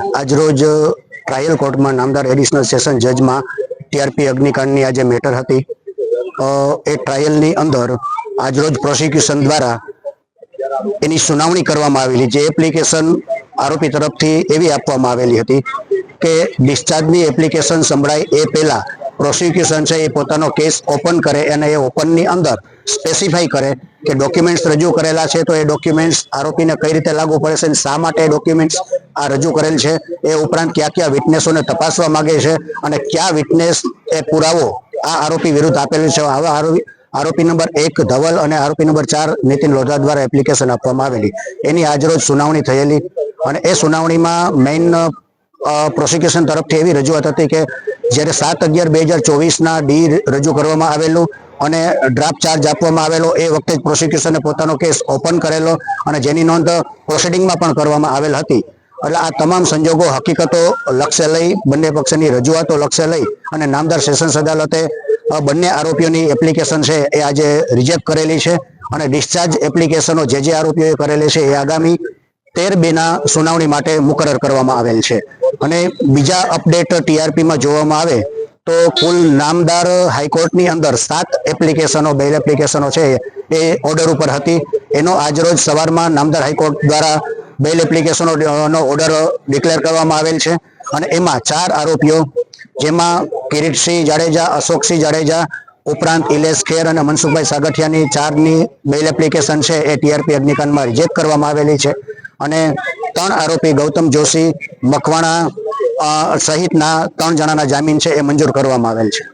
આજરોજ ટ્રાયલ કોર્ટમાં નામદાર એડિશનલ સેશન જજમાં ટીઆરપી અગ્નિકાંડની આજે મેટર હતી. એ ટ્રાયલની અંદર આજરોજ પ્રોસિક્યુશન દ્વારા એની સુનાવણી કરવામાં આવેલી જે એપ્લિકેશન આરોપી તરફથી એવી આપવામાં આવેલી હતી કે ડિસ્ચાર્જની એપ્લિકેશન સંભળાય એ પહેલાં પ્રોસિક્યુશન છે એ પોતાનો કેસ ઓપન કરે અને એ ઓપનની અંદર સ્પેસિફાઈ કરે કે ડોક્યુમેન્ટ્સ રજૂ કરેલા છે તો એ ડોક્યુમેન્ટ્સ આરોપીને કઈ રીતે લાગુ પડે છે શા માટે ડોક્યુમેન્ટ્સ આ રજૂ કરેલ છે. એ ઉપરાંત કયા કયા વિટનેસોને તપાસવા માંગે છે અને કયા વિટનેસ એ પુરાવો આ આરોપી વિરુદ્ધ આપેલ છે. આવા આરોપી આરોપી નંબર એક ધવલ અને આરોપી નંબર ચાર નીતિન લોઢા દ્વારા એપ્લિકેશન આપવામાં આવેલી. એની આજરોજ સુનાવણી થયેલી અને એ સુનાવણીમાં મેઇન પ્રોસિક્યુશન તરફથી એવી રજૂઆત હતી કે જ્યારે સાત અગિયાર બે હજાર ચોવીસના ડી રજૂ કરવામાં આવેલું અને ડ્રાફ્ટ ચાર્જ આપવામાં આવેલો, એ વખતે જ પ્રોસિક્યુશને પોતાનો કેસ ઓપન કરેલો અને જેની નોંધ પ્રોસિડિંગમાં પણ કરવામાં આવેલ હતી. એટલે આ તમામ સંજોગો હકીકતો લક્ષ્ય લઈ, બંને પક્ષની રજૂઆતો લક્ષ્ય લઈ અને નામદાર સેશન્સ અદાલતે બંને આરોપીઓની એપ્લિકેશન છે એ આજે રિજેક્ટ કરેલી છે અને ડિસ્ચાર્જ એપ્લિકેશનો જે જે આરોપીઓએ કરેલી છે એ આગામી તેર બેના સુનાવણી માટે મુકરર કરવામાં આવેલ છે. અને બીજા અપડેટ ટીઆરપીમાં જોવામાં આવે તો કુલ નામદાર હાઈકોર્ટની અંદર સાત એપ્લિકેશનો, બેલ એપ્લિકેશનો છે એ ઓર્ડર ઉપર હતી. એનો આજરોજ સવારમાં નામદાર હાઈકોર્ટ દ્વારા બેલ એપ્લિકેશનો નો ઓર્ડર ડિક્લેર કરવામાં આવેલ છે અને એમાં ચાર આરોપીઓ, જેમાં કિરીટસિંહ જાડેજા, અશોકસિંહ જાડેજા, ઉપરાંત ઇલેશ ખેર અને મનસુખભાઈ સાગઠિયાની ચારની બેલ એપ્લિકેશન છે એ ટીઆરપી અગ્નિકાંડમાં રિજેક્ટ કરવામાં આવેલી છે. અને ત્રણ આરોપી, ગૌતમ જોશી, મકવાણા સહિતના ત્રણ જણાના જામીન છે એ મંજૂર કરવામાં આવેલ છે.